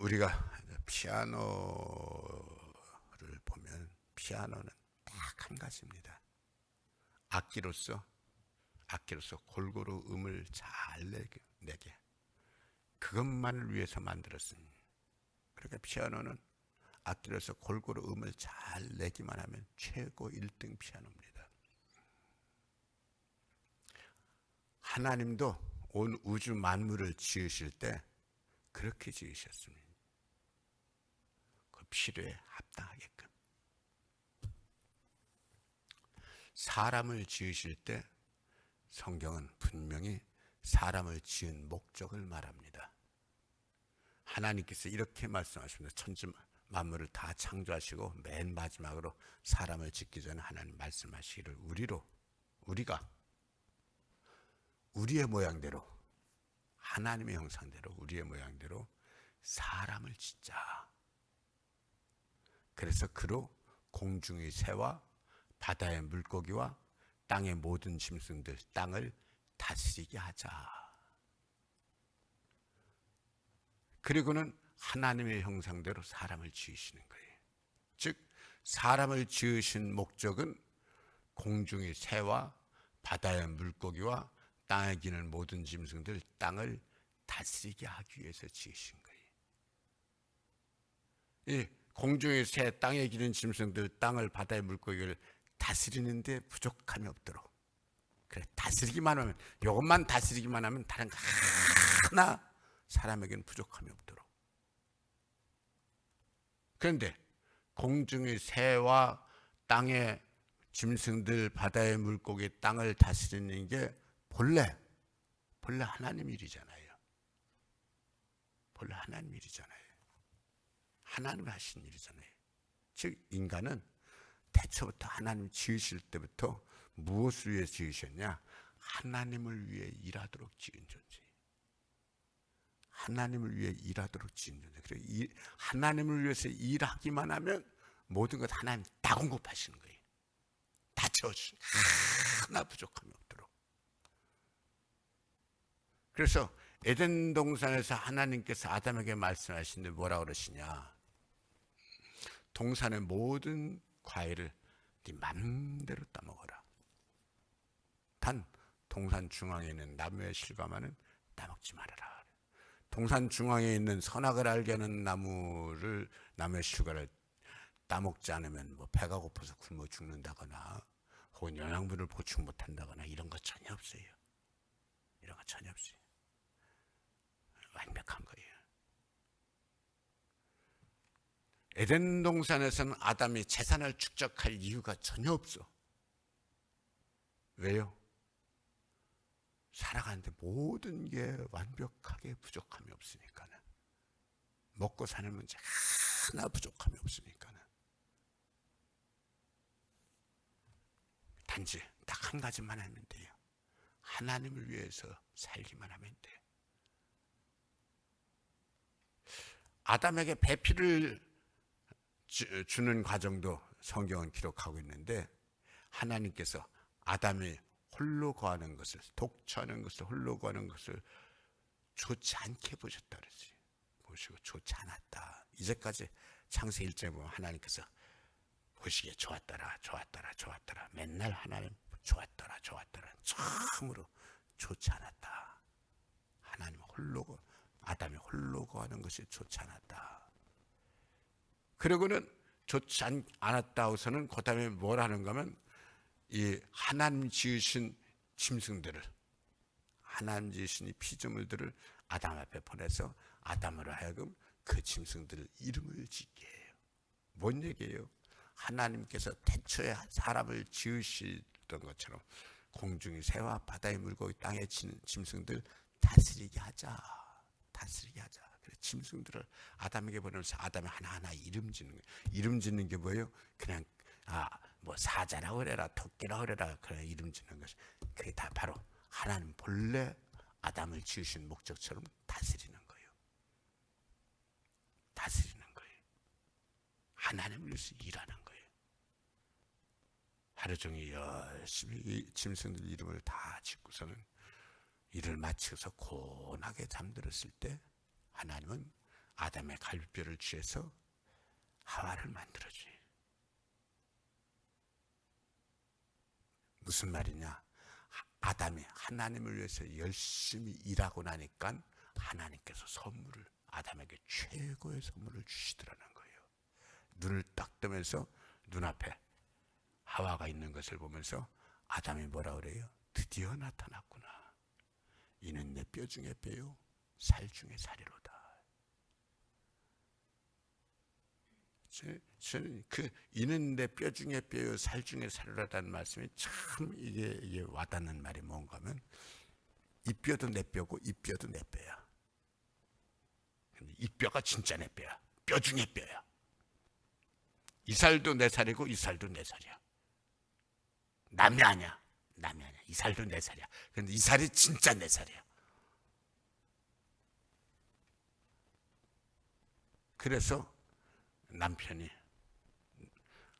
우리가 피아노를 보면 피아노는 딱 한 가지입니다. 악기로서 악기로서 골고루 음을 잘 내게, 내게 그것만을 위해서 만들었습니다. 그러니까 피아노는 악기로서 골고루 음을 잘 내기만 하면 최고 1등 피아노입니다. 하나님도 온 우주 만물을 지으실 때 그렇게 지으셨습니다. 그 필요에 합당하게끔. 사람을 지으실 때 성경은 분명히 사람을 지은 목적을 말합니다. 하나님께서 이렇게 말씀하십니다. 천지 만물을 다 창조하시고 맨 마지막으로 사람을 짓기 전에 하나님 말씀하시기를 우리로 우리가 우리의 모양대로 하나님의 형상대로 우리의 모양대로 사람을 짓자. 그래서 그로 공중의 새와 바다의 물고기와 땅의 모든 짐승들 땅을 다스리게 하자. 그리고는 하나님의 형상대로 사람을 지으시는 거예요. 즉 사람을 지으신 목적은 공중의 새와 바다의 물고기와 땅에 기는 모든 짐승들 땅을 다스리게 하기 위해서 지으신 거예요. 이 공중의 새, 땅에 기는 짐승들, 땅을 바다의 물고기를 다스리는데 부족함이 없도록. 그래 다스리기만 하면 이것만 다스리기만 하면 다른 거 하나 사람에게는 부족함이 없도록. 그런데 공중의 새와 땅의 짐승들, 바다의 물고기, 땅을 다스리는 게 본래 본래 하나님 일이잖아요. 본래 하나님 일이잖아요. 하나님 하신 일이잖아요. 즉 인간은 대초부터 하나님 지으실 때부터 무엇을 위해 지으셨냐? 하나님을 위해 일하도록 지은 존재. 하나님을 위해 일하도록 지은 존재. 그래 이 하나님을 위해서 일하기만 하면 모든 것 하나님 다 공급하시는 거예요. 다 채워주신 하나 부족함이 없도록. 그래서 에덴 동산에서 하나님께서 아담에게 말씀하시는데 뭐라 그러시냐? 동산의 모든 과일을 네 맘대로 따먹어라. 단 동산 중앙에 있는 나무의 실과만은 따먹지 말아라. 동산 중앙에 있는 선악을 알게 하는 나무를 나무의 실과를 따먹지 않으면 뭐 배가 고파서 굶어 죽는다거나 혹은 영양분을 보충 못한다거나 이런 거 전혀 없어요. 이런 거 전혀 없어요. 완벽한 거예요. 에덴 동산에서는 아담이 재산을 축적할 이유가 전혀 없어. 왜요? 살아가는데 모든 게 완벽하게 부족함이 없으니까는. 먹고 사는 문제 하나 부족함이 없으니까는. 단지 딱 한 가지만 하면 돼요. 하나님을 위해서 살기만 하면 돼. 아담에게 배필을 주 는 과정도 성경은 기록하고 있는데 하나님께서 아담이 홀로 거하는 것을 독처하는 것을 홀로 거하는 것을 좋지 않게 보셨다 그러지. 보시고 좋지 않았다. 이제까지 창세 1장에 보면 하나님께서 보시기에 좋았더라 좋았더라 좋았더라 맨날 하나님 좋았더라 좋았더라 참으로 좋지 않았다. 하나님 홀로 아담이 홀로 거하는 것이 좋지 않았다. 그리고는 좋지 않았다 하고서는 그 다음에 뭘 하는가 하면 이 하나님 지으신 짐승들을 하나님 지으신 이 피조물들을 아담 앞에 보내서 아담으로 하여금 그 짐승들을 이름을 짓게 해요. 뭔 얘기예요? 하나님께서 태초에 사람을 지으시던 것처럼 공중의 새와 바다의 물고기 땅에 지는 짐승들 다스리게 하자. 다스리게 하자. 짐승들을 아담에게 보내면서 아담이 하나하나 이름 짓는 거예요. 이름 짓는 게 뭐예요? 그냥 아 뭐 사자라 그래라 토끼라 그래라 그래 이름 짓는 것이 그게 다 바로 하나님 본래 아담을 지으신 목적처럼 다스리는 거예요. 다스리는 거예요. 하나님을 위해서 일하는 거예요. 하루 종일 열심히 짐승들 이름을 다 짓고서는 일을 마치고서 고나게 잠들었을 때 하나님은 아담의 갈비뼈를 취해서 하와를 만들어지. 무슨 말이냐? 하- 아담이 하나님을 위해서 열심히 일하고 나니까 하나님께서 선물을 아담에게 최고의 선물을 주시더라는 거예요. 눈을 딱 뜨면서 눈앞에 하와가 있는 것을 보면서 아담이 뭐라 그래요? 드디어 나타났구나. 이는 내 뼈 중에 뼈요, 살 중에 살이로다. 저- 저는 그 이는 내뼈 중에 뼈요, 살 중에 살이로다는 말씀이 참 이게, 이게 와닿는 말이 뭔가면 이 뼈도 내 뼈고 이 뼈도 내 뼈야. 이 뼈가 진짜 내 뼈야. 뼈 중에 뼈야. 이 살도 내 살이고 이 살도 내 살이야. 남이 아니야. 남이 아니야. 이 살도 내 살이야. 근데 이 살이 진짜 내 살이야. 그래서 남편이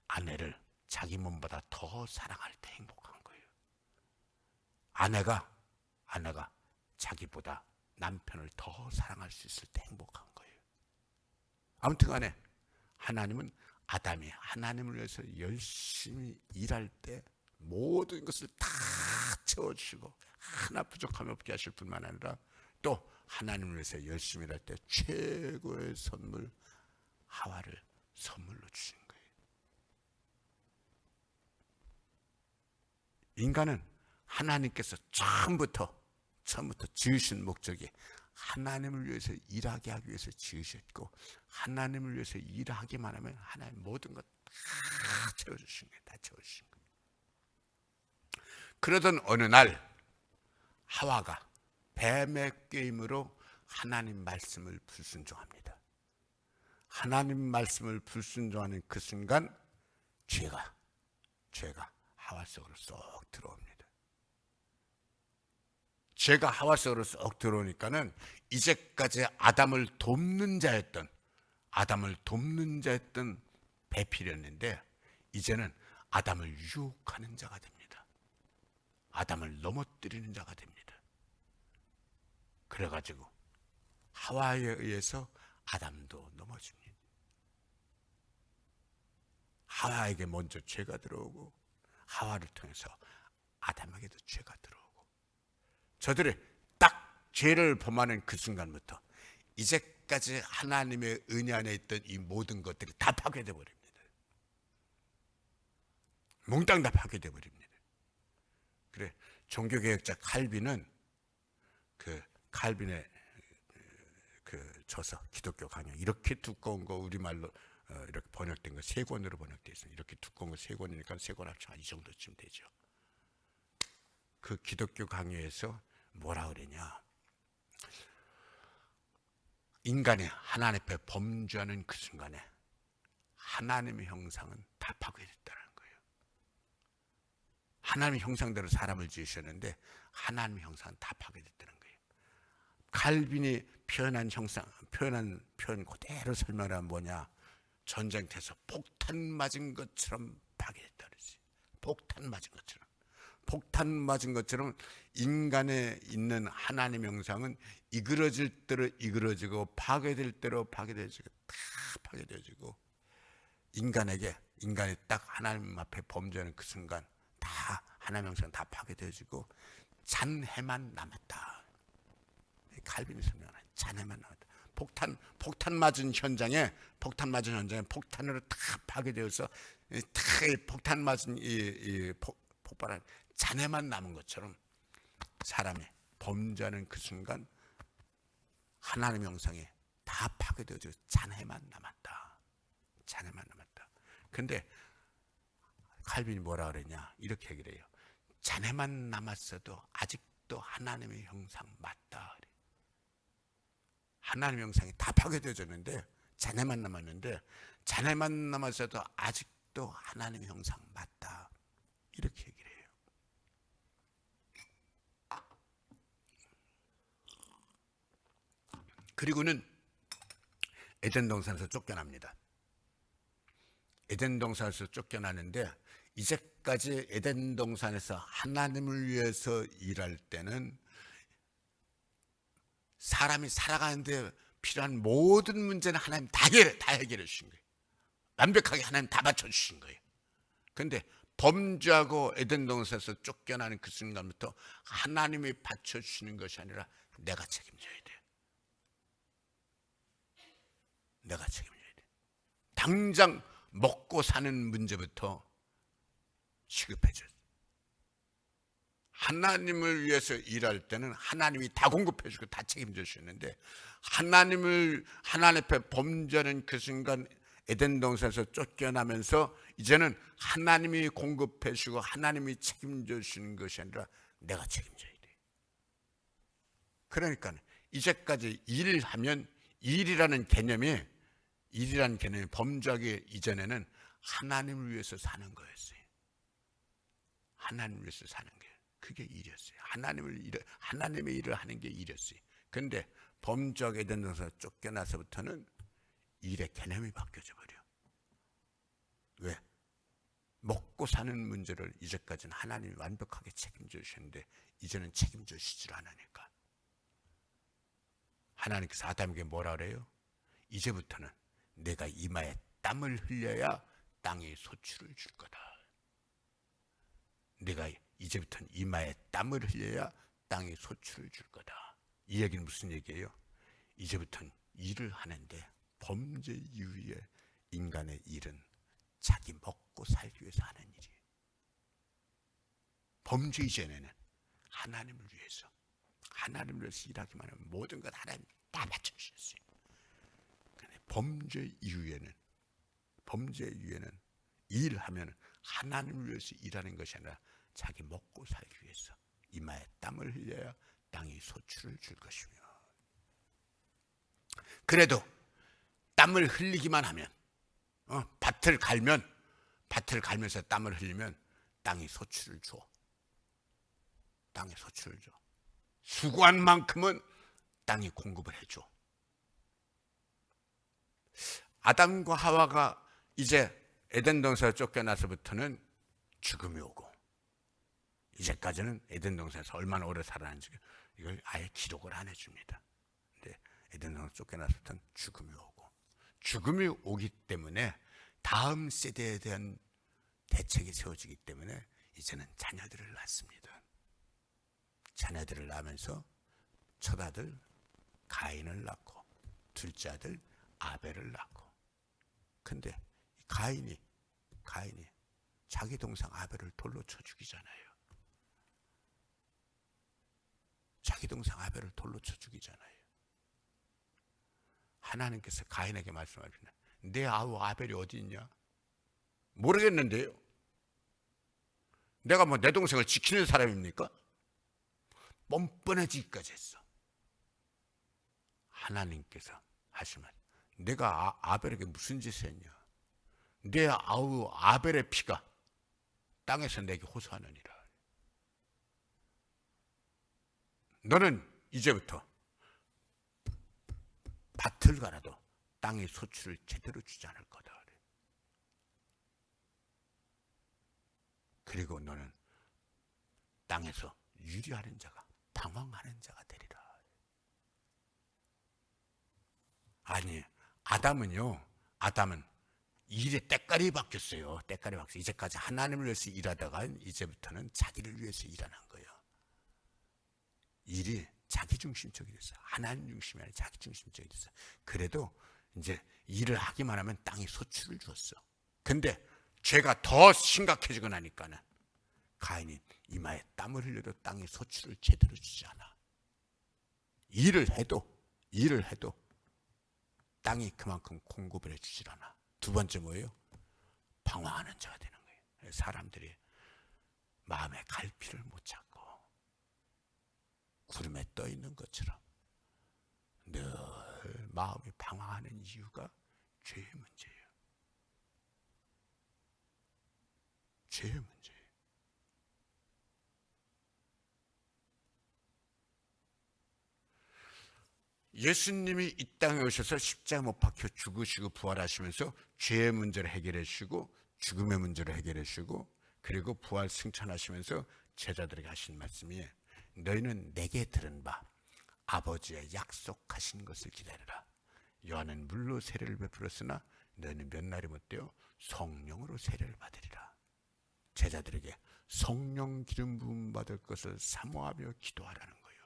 아내를 자기 몸보다 더 사랑할 때 행복한 거예요. 아내가 아내가 자기보다 남편을 더 사랑할 수 있을 때 행복한 거예요. 아무튼간에 하나님은 아담이 하나님을 위해서 열심히 일할 때 모든 것을 다 채워주시고 하나 부족함이 없게 하실 뿐만 아니라 또 하나님을 위해서 열심히 일할 때 최고의 선물 하와를 선물로 주신 거예요. 인간은 하나님께서 처음부터 처음부터 지으신 목적이 하나님을 위해서 일하게 하기 위해서 지으셨고 하나님을 위해서 일하기만 하면 하나님 모든 것 다 채워주신 거예요. 다 채워주신 거예요. 그러던 어느 날 하와가 뱀의 게임으로 하나님 말씀을 불순종합니다. 하나님 말씀을 불순종하는 그 순간 죄가 죄가 하와 속으로 쏙 들어옵니다. 죄가 하와 속으로 쏙 들어오니까는 이제까지 아담을 돕는 자였던 아담을 돕는 자였던 배필이었는데 이제는 아담을 유혹하는 자가 됩니다. 아담을 넘어뜨리는 자가 됩니다. 그래가지고 하와에 의해서 아담도 넘어집니다. 하와에게 먼저 죄가 들어오고 하와를 통해서 아담에게도 죄가 들어오고 저들이 딱 죄를 범하는 그 순간부터 이제까지 하나님의 은혜 안에 있던 이 모든 것들이 다 파괴돼 버립니다. 몽땅 다 파괴돼 버립니다. 그래 종교개혁자 칼빈은 그 칼빈의 그 저서 기독교 강연 이렇게 두꺼운 거 우리말로 어, 이렇게 번역된 거 세 권으로 번역돼 있어요. 이렇게 두꺼운 거 세 권이니까 세 권 합쳐 이 정도쯤 되죠. 그 기독교 강요에서 뭐라 그러냐? 인간이 하나님 앞에 범죄하는 그 순간에 하나님의 형상은 다 파괴됐다는 거예요. 하나님의 형상대로 사람을 지으셨는데 하나님의 형상은 다 파괴됐다는 거예요. 칼빈이 표현한 형상, 표현한 표현 그대로 설명하면 뭐냐? 전쟁터에서 폭탄 맞은 것처럼 파괴됐다 그러지. 폭탄 맞은 것처럼. 폭탄 맞은 것처럼 인간에 있는 하나님 형상은 이그러질 대로 이그러지고 파괴될 대로 파괴되지고 다 파괴되어지고 인간에게 인간이 딱 하나님 앞에 범죄하는 그 순간 다 하나님 형상 다 파괴되어지고 잔해만 남았다. 칼빈이 설명하 는 잔해만 남았다. 폭탄 폭탄 맞은 현장에 폭탄 맞은 현장에 폭탄으로 다 파괴되어서 이다이 폭탄 맞은 이, 이 폭, 폭발한 잔해만 남은 것처럼 사람이 범죄하는 그 순간 하나님 형상에 다 파괴되어져 잔해만 남았다. 잔해만 남았다. 근데 칼빈이 뭐라 그러냐 이렇게 얘기를 해요. 잔해만 남았어도 아직도 하나님의 형상 맞다. 그래. 하나님 형상이 다 파괴되어졌는데 잔해만 남았는데 잔해만 남았어도 아직도 하나님 형상 맞다. 이렇게 얘기를 해요. 그리고는 에덴 동산에서 쫓겨납니다. 에덴 동산에서 쫓겨나는데 이제까지 에덴 동산에서 하나님을 위해서 일할 때는 사람이 살아가는데 필요한 모든 문제는 하나님 다 해결, 다 해결해 주신 거예요. 완벽하게 하나님 다 맞춰 주신 거예요. 근데 범죄하고 에덴 동산에서 쫓겨나는 그 순간부터 하나님이 받쳐 주시는 것이 아니라 내가 책임져야 돼. 내가 책임져야 돼. 당장 먹고 사는 문제부터 시급해져. 하나님을 위해서 일할 때는 하나님이 다 공급해 주고 다 책임져 주시는데 하나님을 하나님 앞에 범죄하는 그 순간 에덴 동산에서 쫓겨나면서 이제는 하나님이 공급해 주고 하나님이 책임져 주시는 것이 아니라 내가 책임져야 돼. 그러니까 이제까지 일하면 일이라는 개념이 일이라는 개념이 범죄하기 이전에는 하나님을 위해서 사는 거였어요. 하나님을 위해서 사는 게 그게 일이었어요. 하나님을 일 하나님의 일을 하는 게 일이었어요. 근데 된 데서 쫓겨나서부터는 일의 개념이 바뀌어져 버려. 왜? 먹고 사는 문제를 이제까지는 하나님이 완벽하게 책임져 주셨는데 이제는 책임져 주질 않으니까. 하나님께서 아담에게 뭐라 그래요? 이제부터는 내가 이마에 땀을 흘려야 땅이 소출을 줄 거다. 내가 이제부터는 이마에 땀을 흘려야 땅이 소출을 줄 거다. 이 얘기는 무슨 얘기예요? 이제부터는 일을 하는데 범죄 이후에 인간의 일은 자기 먹고 살기 위해서 하는 일이에요. 범죄 이전에는 하나님을 위해서 하나님을 위해서 일하기만 하면 모든 것 하나님 다 맞춰주셨어요. 근데 범죄 이후에는 범죄 이후에는 일하면 하나님을 위해서 일하는 것이 아니라 자기 먹고 살기 위해서 이마에 땀을 흘려야 땅이 소출을 줄 것이며 그래도 땀을 흘리기만 하면 어, 밭을 갈면 밭을 갈면서 땀을 흘리면 땅이 소출을 줘. 땅이 소출을 줘. 수고한 만큼은 땅이 공급을 해줘. 아담과 하와가 이제 에덴 동산에 쫓겨나서부터는 죽음이 오고 이제까지는 에덴 동산에서 얼마나 오래 살았는지 이걸 아예 기록을 안 해줍니다. 근데 에덴 동산 쫓겨나서부터는 죽음이 오고 죽음이 오기 때문에 다음 세대에 대한 대책이 세워지기 때문에 이제는 자녀들을 낳습니다. 자녀들을 낳으면서 첫 아들 가인을 낳고 둘째 아들 아벨을 낳고 근데 가인이 가인이 자기 동생 아벨을 돌로 쳐 죽이잖아요. 자기 동생 아벨을 돌로 쳐 죽이잖아요. 하나님께서 가인에게 말씀하시네. 내 아우 아벨이 어디 있냐? 모르겠는데요. 내가 뭐 내 동생을 지키는 사람입니까? 뻔뻔해지기까지 했어. 하나님께서 하시면 내가 아, 벨에게 무슨 짓을 했냐? 내 아우 아벨의 피가 땅에서 내게 호소하느니라. 너는 이제부터 밭을 갈아도 땅의 소출을 제대로 주지 않을 거다. 그리고 너는 땅에서 유리하는 자가 방황하는 자가 되리라. 아니, 아담은요, 아담은 일의 때깔이 바뀌었어요. 때깔이 바뀌었어요. 이제까지 하나님을 위해서 일하다가 이제부터는 자기를 위해서 일하는 거예요. 일이 자기 중심적이 됐어요. 하나님 중심이 아니라 자기 중심적이 됐어요. 그래도 이제 일을 하기만 하면 땅이 소출을 주었어. 근데 죄가 더 심각해지고 나니까는 가인이 이마에 땀을 흘려도 땅이 소출을 제대로 주지 않아. 일을 해도 일을 해도 땅이 그만큼 공급을 해주질 않아. 두 번째 뭐예요? 방황하는 자가 되는 거예요. 사람들이 마음의 갈피를 못 찾고 구름에 떠 있는 것처럼 늘 마음이 방황하는 이유가 죄의 문제예요. 죄의 문제예요. 예수님이 이 땅에 오셔서 십자가 못 박혀 죽으시고 부활하시면서 죄의 문제를 해결해 주시고 죽음의 문제를 해결해 주시고 그리고 부활 승천하시면서 제자들에게 하신 말씀이 너희는 내게 들은 바 아버지의 약속하신 것을 기다려라. 요한은 물로 세례를 베풀었으나 너희는 몇 날이 못 되어 성령으로 세례를 받으리라. 제자들에게 성령 기름 부음 받을 것을 사모하며 기도하라는 거예요.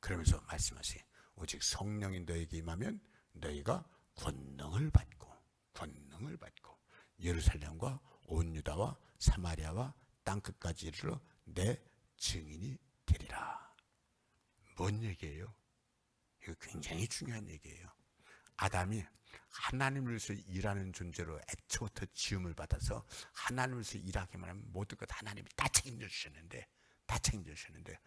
그러면서 말씀하시 오직 성령이 너에게 임하면 너희가 권능을 받고 권능을 받고 예루살렘과 온 유다와 사마리아와 땅 끝까지 이르러 내 증인이 되리라. 뭔 얘기예요? 이거 굉장히 중요한 얘기예요. 아담이 하나님을 위해서 일하는 존재로 애초부터 지음을 받아서 하나님을 위해서 일하기만 하면 모든 것 하나님이 다 책임져 주셨는데 다 책임져 주셨는데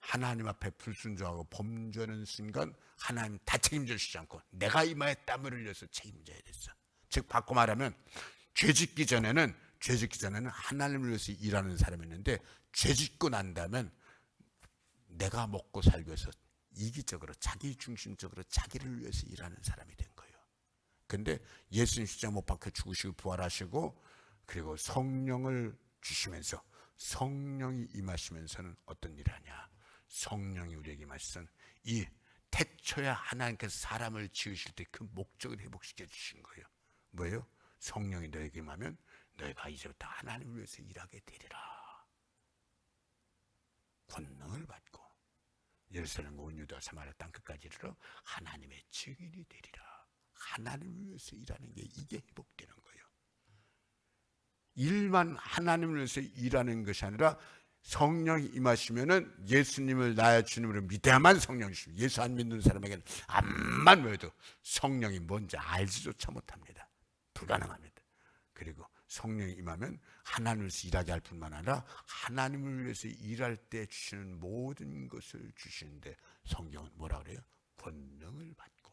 하나님 앞에 불순종하고 범죄하는 순간 하나님 다 책임져 주지 않고 내가 이마에 땀을 흘려서 책임져야 됐어. 즉 바꿔 말하면 죄 짓기 전에는 죄 짓기 전에는 하나님을 위해서 일하는 사람이었는데 죄 짓고 난 다음엔 내가 먹고 살기 위해서 이기적으로 자기 중심적으로 자기를 위해서 일하는 사람이 된 거예요. 근데 예수님 십자가 못 박혀 죽으시고 부활하시고 그리고 성령을 주시면서 성령이 임하시면서는 어떤 일을 하냐? 성령이 우리에게 임하시선 이 태초에 하나님께서 사람을 지으실 때 그 목적을 회복시켜 주신 거예요. 뭐예요? 성령이 너에게 임하면 너희가 이제부터 하나님을 위해서 일하게 되리라. 권능을 받고 예루살렘과 온 유다 사마리아 땅 끝까지 이르러 하나님의 증인이 되리라. 하나님을 위해서 일하는 게 이게 회복되는 거예요. 일만 하나님을 위해서 일하는 것이 아니라 성령이 임하시면은 예수님을 나의 주님으로 믿어야만 성령 주십니다. 예수 안 믿는 사람에게는 암만 외워도 성령이 뭔지 알지조차 못합니다. 불가능합니다. 그리고 성령이 임하면 하나님을 위해서 일하게 할 뿐만 아니라 하나님을 위해서 일할 때 주시는 모든 것을 주시는데 성경은 뭐라 그래요? 권능을 받고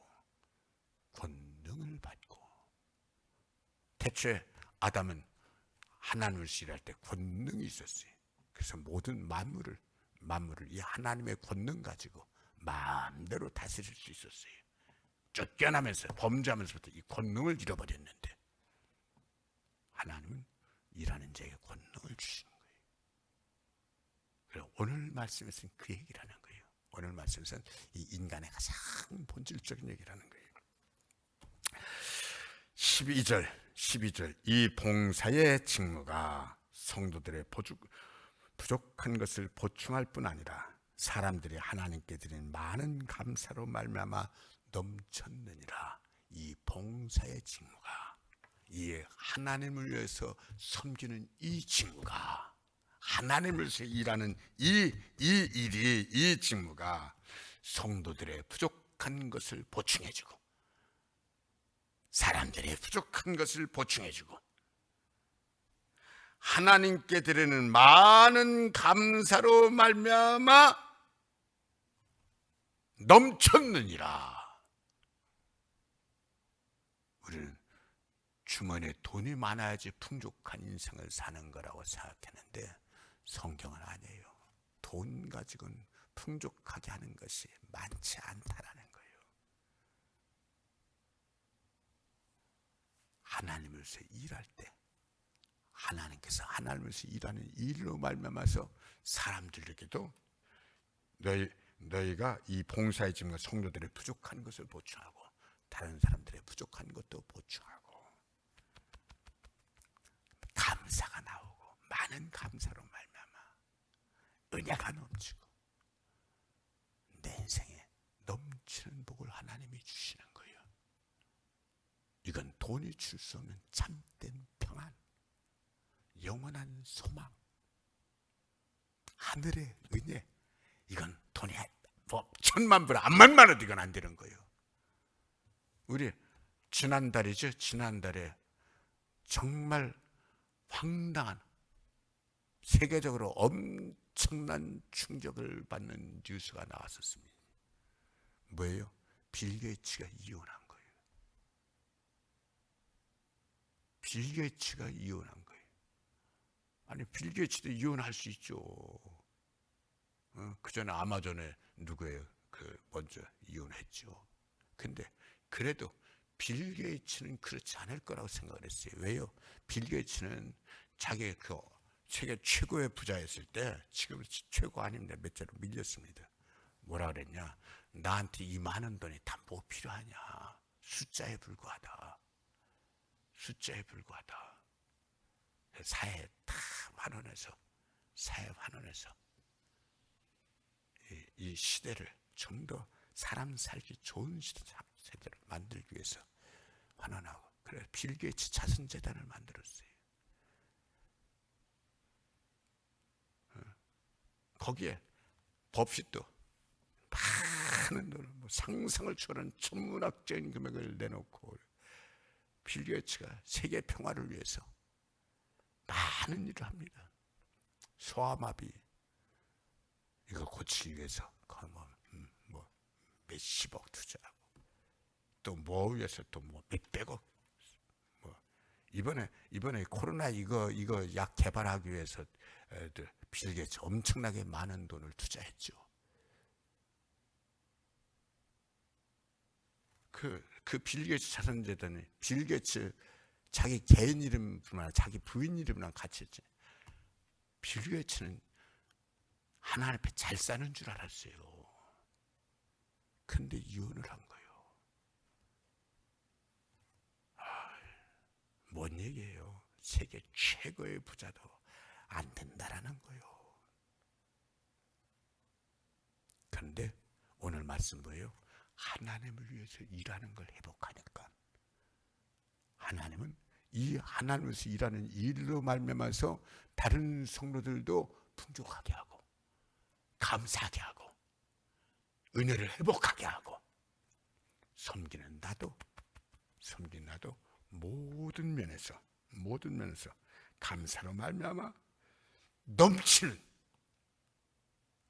권능을 받고 대체 아담은 하나님을 일할 때 권능이 있었어요. 그래서 모든 만물을 만물을 이 하나님의 권능 가지고 마음대로 다스릴 수 있었어요. 쫓겨나면서 범죄하면서부터 이 권능을 잃어버렸는데 하나님은 일하는 자에게 권능을 주시는 거예요. 그리고 오늘 말씀에서는 그 얘기를 하는 거예요. 오늘 말씀에서는 이 인간의 가장 본질적인 얘기를 하는 거예요. 12절, 12절. 이 봉사의 직무가 성도들의 보죽, 부족한 것을 보충할 뿐 아니라 사람들이 하나님께 드린 많은 감사로 말미암아 넘쳤느니라. 이 봉사의 직무가 이 하나님을 위해서 섬기는 이 직무가 하나님을 위해서 일하는 이, 이 일이 이 직무가 성도들의 부족한 것을 보충해주고 사람들의 부족한 것을 보충해주고 하나님께 드리는 많은 감사로 말미암아 넘쳤느니라. 우리는 주머니에 돈이 많아야지 풍족한 인생을 사는 거라고 생각했는데 성경은 아니에요. 돈 가지고는 풍족하게 하는 것이 많지 않다라는 거예요. 하나님을 위해서 일할 때 하나님께서 하나님을 위해서 일하는 일로 말미암아서 사람들에게도 너희 너희가 이 봉사의 짐과 성도들의 부족한 것을 보충하고 다른 사람들의 부족한 것도 보충하고 감사가 나오고 많은 감사로 말미암아 은혜가 넘치고 내 인생에 넘치는 복을 하나님이 주시는 거예요. 이건 돈이 줄 수 없는 참된 평안, 영원한 소망, 하늘의 은혜. 이건 돈이 뭐 천만 불, 암만 많아도 이건 안 되는 거예요. 우리 지난달이죠. 지난달에 정말 황당한 세계적으로 엄청난 충격을 받는 뉴스가 나왔었습니다. 뭐예요? 빌 게이츠가 이혼한 거예요. 빌 게이츠가 이혼한 거예요. 아니 빌 게이츠도 이혼할 수 있죠. 어, 그 전에 아마존에 누구예요? 그 먼저 이혼했죠. 근데 그래도 빌 게이츠는 그렇지 않을 거라고 생각을 했어요. 왜요? 빌 게이츠는 자기 그 세계 최고의 부자였을 때 지금 최고 아닙니다. 몇 자로 밀렸습니다. 뭐라 그랬냐? 나한테 이 많은 돈이 다 뭐 필요하냐? 숫자에 불과하다. 숫자에 불과하다. 사회 다 환원해서 사회 환원해서 이, 이 시대를 좀 더 사람 살기 좋은 시대, 세대를 만들기 위해서 환원하고 그래서 빌 게이츠 자선 재단을 만들었어요. 어. 거기에 법시도 많은 돈을 뭐 상상을 초월한 천문학적인 금액을 내놓고 빌 게이츠가 세계 평화를 위해서 많은 일을 합니다. 소아마비 이거 고치기 위해서 거의 뭐, 음, 뭐 몇십억 투자하고 또 뭐 위해서 또뭐 몇백억 뭐 이번에 이번에 코로나 이거 이거 약 개발하기 위해서 애들 빌 게이츠 엄청나게 많은 돈을 투자했죠. 그, 그 빌 게이츠 자선재단이 빌 게이츠 자기 개인 이름뿐만 아니라 자기 부인 이름이랑 같이 했지. 빌 게이츠는 하나님 앞에 잘 사는 줄 알았어요. 근데 이혼을 한 거예요. 아, 뭔 얘기예요? 세계 최고의 부자도 안 된다라는 거예요. 그런데 오늘 말씀 뭐예요? 하나님을 위해서 일하는 걸 회복하니까 하나님은 이 하나님에서 일하는 일로 말미암아서 다른 성도들도 풍족하게 하고 감사하게 하고 은혜를 회복하게 하고 섬기는 나도 섬기는 나도 모든 면에서 모든 면에서 감사로 말미암아 넘치는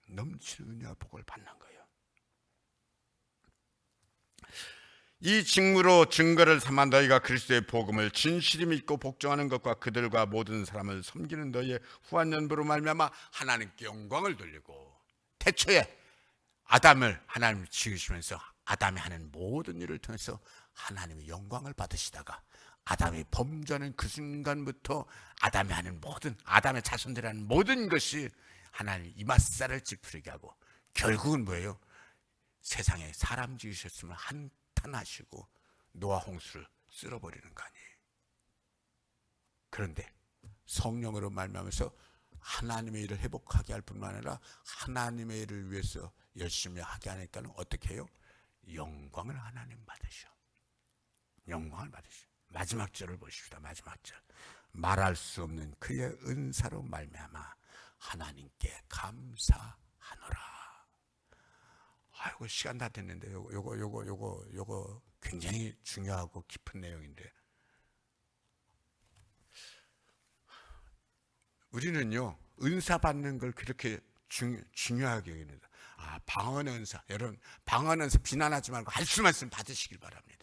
넘치는 은혜와 복을 받는 거예요. 이 직무로 증거를 삼아 너희가 그리스도의 복음을 진실히 믿고 복종하는 것과 그들과 모든 사람을 섬기는 너희의 후한 연부로 말미암아 하나님께 영광을 돌리고 태초에 아담을 하나님 지으시면서 아담이 하는 모든 일을 통해서 하나님의 영광을 받으시다가 아담이 범죄하는 그 순간부터 아담이 하는 모든 아담의 자손들이 하는 모든 것이 하나님 이맛살을 찌푸리게 하고 결국은 뭐예요? 세상에 사람 지으셨으면 한탄하시고 노아 홍수를 쓸어버리는 거 아니에요. 그런데 성령으로 말미암아서 하나님의 일을 회복하게 할 뿐만 아니라 하나님의 일을 위해서 열심히 하게 하니까는 어떻게 해요? 영광을 하나님 받으셔. 영광을 받으셔. 마지막 절을 보십시다. 마지막 절. 말할 수 없는 그의 은사로 말미암아 하나님께 감사하노라. 아이고 시간 다 됐는데 요거 요거 요거 요거 요거 굉장히 중요하고 깊은 내용인데 우리는요 은사 받는 걸 그렇게 중, 중요하게 여깁니다. 아 방언 은사 여러분 방언 은사 비난하지 말고 할 수만 있으면 받으시길 바랍니다.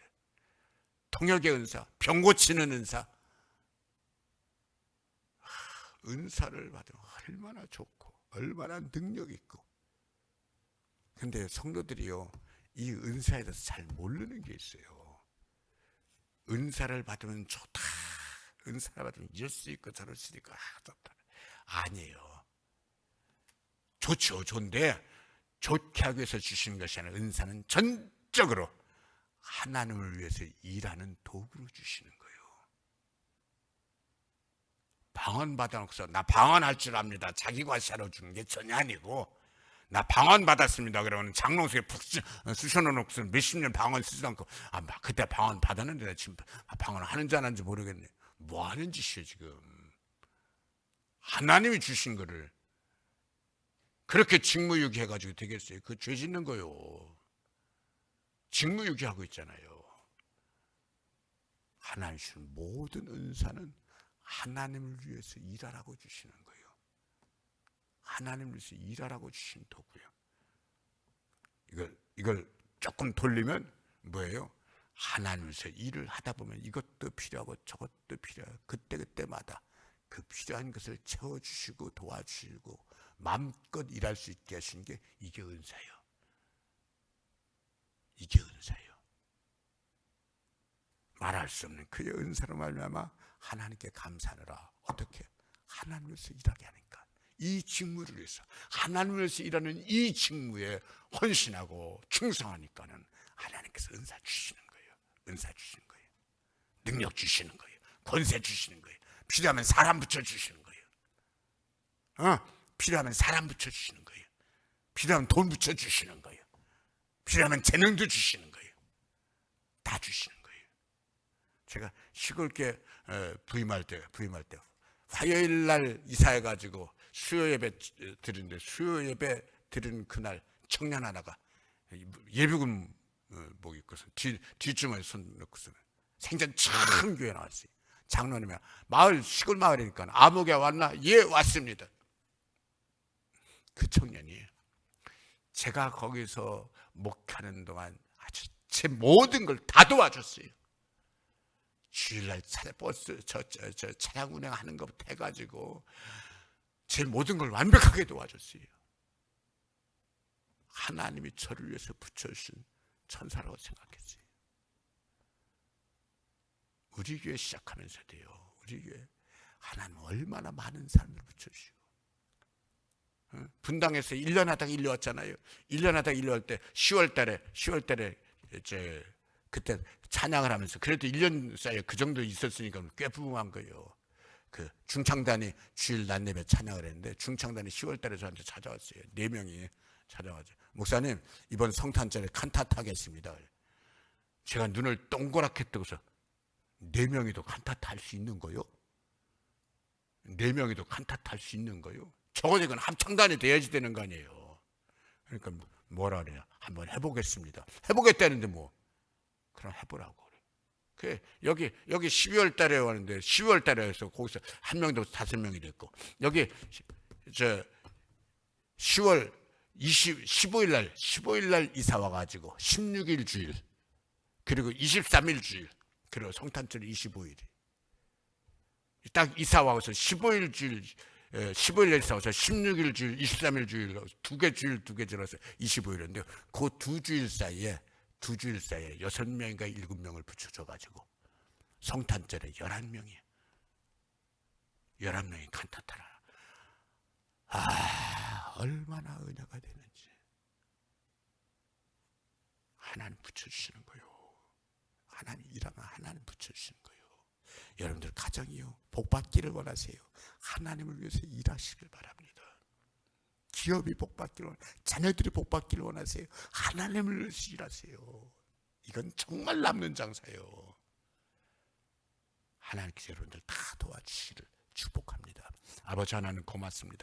통역의 은사, 병 고치는 은사, 은사를 받으면 얼마나 좋고 얼마나 능력 있고. 근데 성도들이요 이 은사에 대해서 잘 모르는 게 있어요. 은사를 받으면 좋다. 은사를 받으면 이럴 수 있고 저럴 수 있고 아 좋다. 아니에요. 좋죠 좋은데 좋게 하기 위해서 주시는 것이 아니라 은사는 전적으로 하나님을 위해서 일하는 도구로 주시는 거예요 방언 받아놓고서 나 방언할 줄 압니다. 자기 과시하러 주는 게 전혀 아니고 나 방언 받았습니다. 그러면 장롱속에 푹 쑤셔놓고서 몇십 년 방언 쓰지도 않고 아 그때 방언 받았는데 나 지금 방언 하는지 안 하는지 모르겠네. 뭐 하는 짓이에요 지금. 하나님이 주신 거를 그렇게 직무유기 해가지고 되겠어요. 그 죄 짓는 거요. 직무유기 하고 있잖아요. 하나님 주신 모든 은사는 하나님을 위해서 일하라고 주시는 거예요. 하나님을 위해서 일하라고 주신 도구예요. 이걸 이걸 조금 돌리면 뭐예요? 하나님에서 일을 하다 보면 이것도 필요하고 저것도 필요해요. 그때 그때마다 그 필요한 것을 채워주시고 도와주시고 마음껏 일할 수 있게 하신 게 이게 은사예요. 이게 은사예요. 말할 수 없는 그의 은사로 말미암아 하나님께 감사하느라 어떻게 하나님께서 일하게 하니까 이 직무를 위해서 하나님을 위해서 일하는 이 직무에 헌신하고 충성하니까는 하나님께서 은사 주시는 거예요. 은사 주시는 거예요. 능력 주시는 거예요. 권세 주시는 거예요. 필요하면 사람 붙여 주시는 거예요. 어? 필요하면 사람 붙여 주시는 거예요. 필요하면 돈 붙여 주시는 거예요. 필요하면 재능도 주시는 거예요. 다 주시는 거예요. 제가 시골께 어, 부임할 때 부임할 때 화요일 날 이사해 가지고 수요 예배 드리는데 수요 예배 드리는 그날 청년 하나가 예비군 어, 목 입고서 뒤 뒷주머니에 손 넣고서 생전 처음 교회 나왔어요. 장로님이 마을 시골 마을이니까 아무개 왔나? 예 왔습니다. 그 청년이 제가 거기서 목하는 동안 아주 제 모든 걸 다 도와줬어요. 주일날 차 버스 저, 저, 저 차량 운행하는 것부터 해가지고 제 모든 걸 완벽하게 도와줬어요. 하나님이 저를 위해서 붙여주신 천사라고 생각했어요. 우리 교회 시작하면서도요. 우리 교회 하나님 얼마나 많은 사람을 붙여주시 분당에서 1년 하다가 1년 왔잖아요. 1년 하다가 1년 할때 10월 달에 10월 달에 이제 그때 찬양을 하면서 그래도 1년 사이에 그 정도 있었으니까 꽤 부응한 거예요. 그 중창단이 주일 낮예배 찬양을 했는데 중창단이 10월 달에 저한테 찾아왔어요. 네 명이 찾아와서 목사님 이번 성탄절에 칸타타 하겠습니다. 제가 눈을 동그랗게 뜨고서 네 명이도 칸타타 할 수 있는 거요? 네 명이도 칸타타 할 수 있는 거요? 적어도 이건 합창단이 돼야지 되는 거 아니에요. 그러니까 뭐라 그래요? 한번 해보겠습니다. 해보겠다는데 뭐 그럼 해보라고 그래. 그 여기 여기 12월 달에 왔는데 10월 달에 해서 거기서 한 명도 다섯 명이 됐고 여기 저 10월 20 15일 날 15일 날 이사 와 가지고 16일 주일 그리고 23일 주일 그리고 성탄절 25일이 딱 이사 와서 15일 주일 15일 날 이사 와서 16일 주일 23일 주일 두 개 주일 두 개 지나서 25일인데 그 두 주일 사이에 두 주일 사이에 여섯 명인가 일곱 명을 붙여줘 가지고 성탄절에 열한 명이 열한 명이 칸타타라. 아 얼마나 은혜가 되는지 하나님 붙여주시는 거요. 하나님 일하면 하나님 붙여주시는 거요. 여러분들 가정이요 복받기를 원하세요. 하나님을 위해서 일하시길 바랍니다. 기업이 복받기를 원, 자녀들이 복받기를 원하세요. 하나님을 위해서 일하세요. 이건 정말 남는 장사예요. 하나님께서 여러분들 다 도와주시기를 축복합니다. 아버지 하나님 고맙습니다.